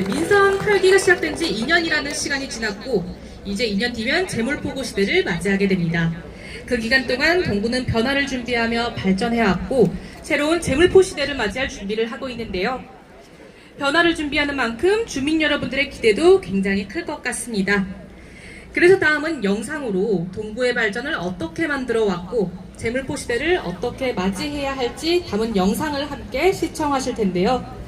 네, 민선 8기가 시작된 지 2년이라는 시간이 지났고 이제 2년 뒤면 재물포고 시대를 맞이하게 됩니다. 그 기간 동안 동구는 변화를 준비하며 발전해왔고 새로운 재물포 시대를 맞이할 준비를 하고 있는데요. 변화를 준비하는 만큼 주민 여러분들의 기대도 굉장히 클 것 같습니다. 그래서 다음은 영상으로 동구의 발전을 어떻게 만들어 왔고 재물포 시대를 어떻게 맞이해야 할지 담은 영상을 함께 시청하실 텐데요.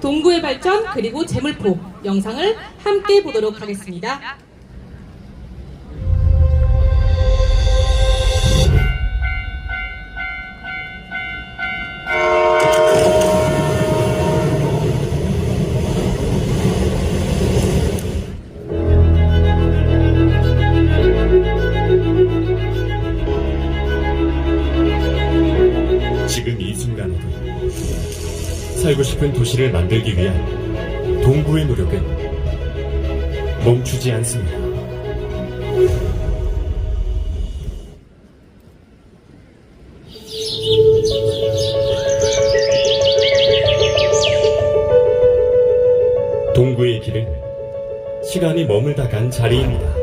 동구의 발전 그리고 재물포 영상을 함께 보도록 하겠습니다. 지금 이 순간에도 살고 싶은 도시를 만들기 위한 동구의 노력은 멈추지 않습니다. 동구의 길은 시간이 머물다 간 자리입니다.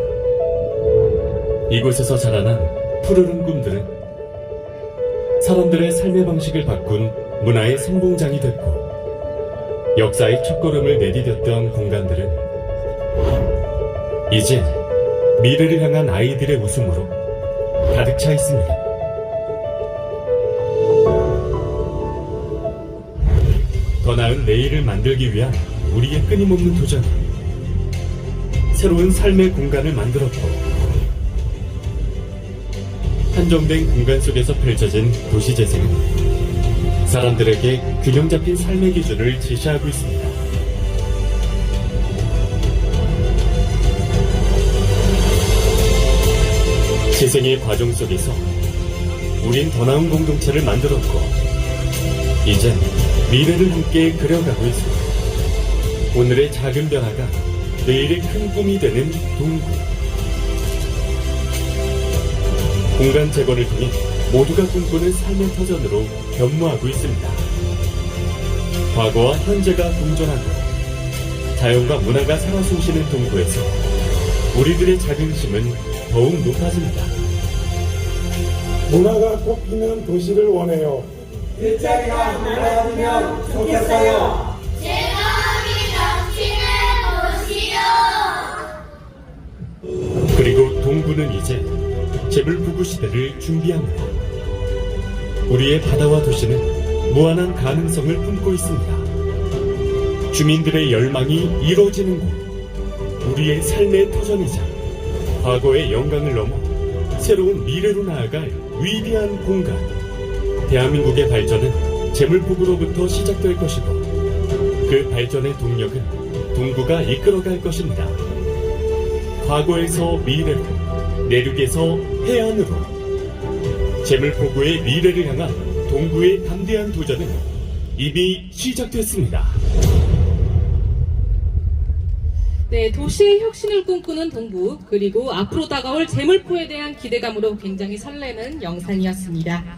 이곳에서 자라난 푸르른 꿈들은 사람들의 삶의 방식을 바꾼 문화의 성공장이 됐고 역사의 첫걸음을 내디뎠던 공간들은 이제 미래를 향한 아이들의 웃음으로 가득 차 있습니다. 더 나은 내일을 만들기 위한 우리의 끊임없는 도전. 새로운 삶의 공간을 만들었고 한정된 공간 속에서 펼쳐진 도시 재생은 사람들에게 균형 잡힌 삶의 기준을 제시하고 있습니다. 재생의 과정 속에서 우린 더 나은 공동체를 만들었고 이젠 미래를 함께 그려가고 있습니다. 오늘의 작은 변화가 내일의 큰 꿈이 되는 동구. 공간 재건을 통해 모두가 꿈꾸는 삶의 터전으로 변모하고 있습니다. 과거와 현재가 공존하고 자연과 문화가 살아 숨쉬는 동구에서 우리들의 자긍심은 더욱 높아집니다. 문화가 꽃피는 도시를 원해요. 일자리가 많아지면 좋겠어요. 즐거움이 넘치는 도시요. 그리고 동구는 이제 재물부구 시대를 준비합니다. 우리의 바다와 도시는 무한한 가능성을 품고 있습니다. 주민들의 열망이 이루어지는 곳, 우리의 삶의 터전이자 과거의 영광을 넘어 새로운 미래로 나아갈 위대한 공간. 대한민국의 발전은 재물포구로부터 시작될 것이고 그 발전의 동력은 동구가 이끌어갈 것입니다. 과거에서 미래로, 내륙에서 해안으로 재물포구의 미래를 향한 동구의 담대한 도전은 이미 시작됐습니다. 네, 도시의 혁신을 꿈꾸는 동부 그리고 앞으로 다가올 재물포에 대한 기대감으로 굉장히 설레는 영상이었습니다.